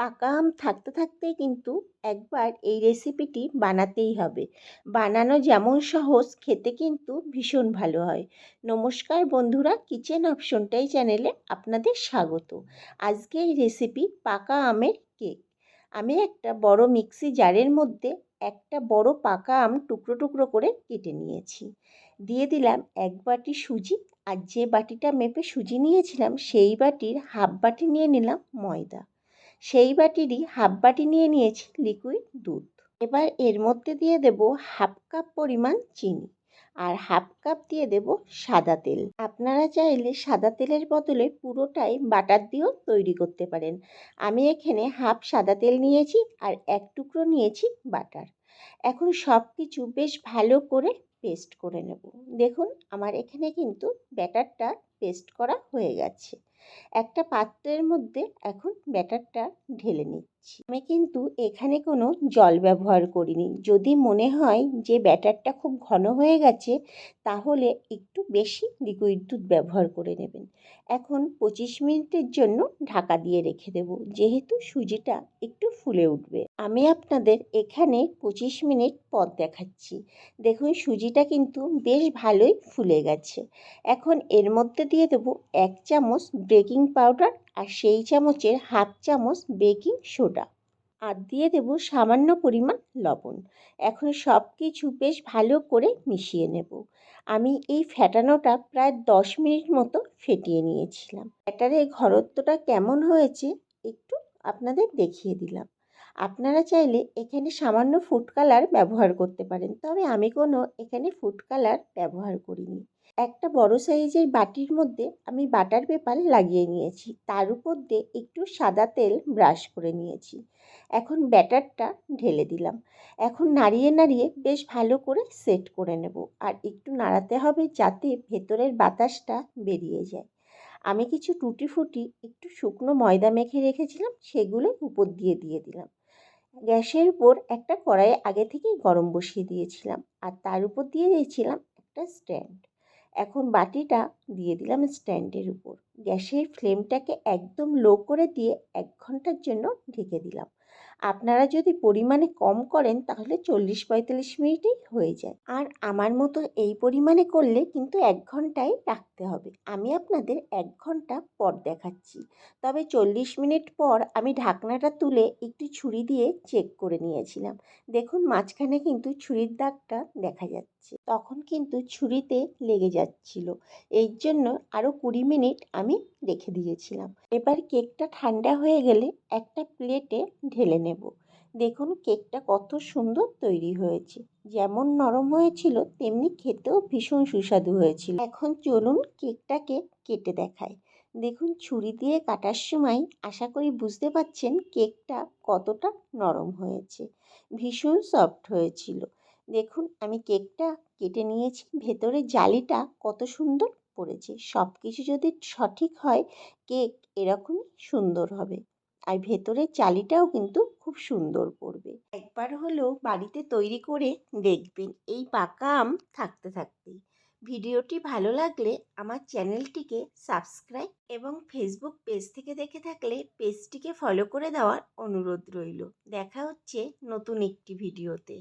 পাকা আম থাকতে থাকতেই কিন্তু একবার এই রেসিপিটি বানাতেই হবে। বানানো যেমন সহজ, খেতে কিন্তু ভীষণ ভালো হয়। নমস্কার বন্ধুরা কিচেন অপশনটাই চ্যানেলে আপনাদের স্বাগত। আজকে এই রেসিপি পাকা আমের কেক আমি একটা বড় মিক্সি জারের মধ্যে একটা বড় পাকা আম টুকরো টুকরো করে কেটে নিয়েছি। দিয়ে দিলাম এক বাটি সুজি আর যে বাটিটা মেপে সুজি নিয়েছিলাম, সেই বাটির হাফ বাটি নিয়ে নিলাম ময়দা। সেই বাটিরই হাফ বাটি নিয়ে নিয়েছি লিকুইড দুধ। এবার এর মধ্যে দিয়ে দেব হাফ কাপ পরিমাণ চিনি আর হাফ কাপ দিয়ে দেব সাদা তেল। আপনারা চাইলে সাদা তেলের বদলে পুরোটাই বাটার দিয়েও তৈরি করতে পারেন। আমি এখানে হাফ সাদা তেল নিয়েছি আর এক টুকরো নিয়েছি বাটার। এখন সব কিছু বেশ ভালো করে পেস্ট করে নেব। দেখুন, আমার এখানে কিন্তু ব্যাটারটা পেস্ট করা হয়ে গেছে। একটা পাত্রের মধ্যে এখন ব্যাটারটা ঢেলে নিচ্ছি আমি কিন্তু এখানে কোনো জল ব্যবহার করিনি। যদি মনে হয় যে ব্যাটারটা খুব ঘন হয়ে গেছে, তাহলে একটু বেশি লিকুইড দুধ ব্যবহার করে নেবেন। এখন পঁচিশ মিনিটের জন্য ঢাকা দিয়ে রেখে দেব, যেহেতু সুজিটা একটু ফুলে উঠবে। আমি আপনাদের এখানে পঁচিশ মিনিট পর দেখাচ্ছি। দেখুন, সুজিটা কিন্তু বেশ ভালোই ফুলে গেছে। এখন এর মধ্যে দিয়ে দেব এক চামচ বেকিং পাউডার আর সেই চামচের হাফ চামচ বেকিং সোডা। আর দিয়ে দেব সামান্য পরিমাণ লবণ। এখন সব কিছু বেশ ভালো করে মিশিয়ে নেব। আমি এই ফ্যাটানোটা প্রায় দশ মিনিট মতো ফেটিয়ে নিয়েছিলাম। ব্যাটারের ঘরত্বটা কেমন হয়েছে একটু আপনাদের দেখিয়ে দিলাম। আপনারা চাইলে এখানে সামান্য ফুড কালার ব্যবহার করতে পারেন, তবে আমি কোনো এখানে ফুড কালার ব্যবহার করিনি। একটা বড় সাইজের বাটির মধ্যে আমি বাটার পেপার লাগিয়ে নিয়েছি। তার উপর দিয়ে একটু সাদা তেল ব্রাশ করে নিয়েছি। এখন ব্যাটারটা ঢেলে দিলাম। এখন নাড়িয়ে নাড়িয়ে বেশ ভালো করে সেট করে নেব। আর একটু নাড়াতে হবে যাতে ভেতরের বাতাসটা বেরিয়ে যায়। আমি কিছু টুটি ফুটি একটু শুকনো ময়দা মেখে রেখেছিলাম, সেগুলো উপর দিয়ে দিয়ে দিলাম। গ্যাসের উপর একটা কড়াই আগে থেকেই গরম বসিয়ে দিয়েছিলাম। আর তার উপর দিয়ে দিয়েছিলাম একটা স্ট্যান্ড। এখন বাটিটা দিয়ে দিলাম স্ট্যান্ডের উপর। গ্যাসের ফ্লেমটাকে একদম লো করে দিয়ে এক ঘণ্টার জন্য ঢেকে দিলাম। আপনারা যদি পরিমাণে কম করেন তাহলে চল্লিশ পঁয়তাল্লিশ মিনিটেই হয়ে যায়। আর আমার মতো এই পরিমাণে করলে কিন্তু এক ঘন্টায় রাখতে হবে। আমি আপনাদের এক ঘণ্টা পর দেখাচ্ছি। তবে চল্লিশ মিনিট পর আমি ঢাকনাটা তুলে একটু ছুরি দিয়ে চেক করে নিয়েছিলাম। দেখুন, মাঝখানে কিন্তু ছুরির দাগটা দেখা যাচ্ছে। তখন কিন্তু ছুরিতে লেগে যাচ্ছিল। এই জন্য আরও কুড়ি মিনিট আমি রেখে দিয়েছিলাম। এবার কেকটা ঠান্ডা হয়ে গেলে একটা প্লেটে ঢেলে নেব। দেখুন কেকটা কত সুন্দর তৈরি হয়েছে। যেমন নরম হয়েছিল, তেমনি খেতেও ভীষণ সুস্বাদু হয়েছিল। এখন চলুন কেকটাকে কেটে দেখাই। দেখুন ছুরি দিয়ে কাটার সময় আশা করি বুঝতে পাচ্ছেন কেকটা কতটা নরম হয়েছে। ভীষণ সফট হয়েছিল। দেখুন আমি কেকটা কেটে নিয়েছি। ভেতরে জালিটা কত সুন্দর পড়েছে। সব কিছু যদি সঠিক হয়, কেক এরকমই সুন্দর হবে। আর ভেতরের চালিটাও কিন্তু খুব সুন্দর পড়বে। একবার হলেও বাড়িতে তৈরি করে দেখবেন এই পাকা আম থাকতে থাকতেই। ভিডিওটি ভালো লাগলে আমার চ্যানেলটিকে সাবস্ক্রাইব এবং ফেসবুক পেজ থেকে দেখে থাকলে পেজটিকে ফলো করে দেওয়ার অনুরোধ রইল। দেখা হচ্ছে নতুন একটি ভিডিওতে।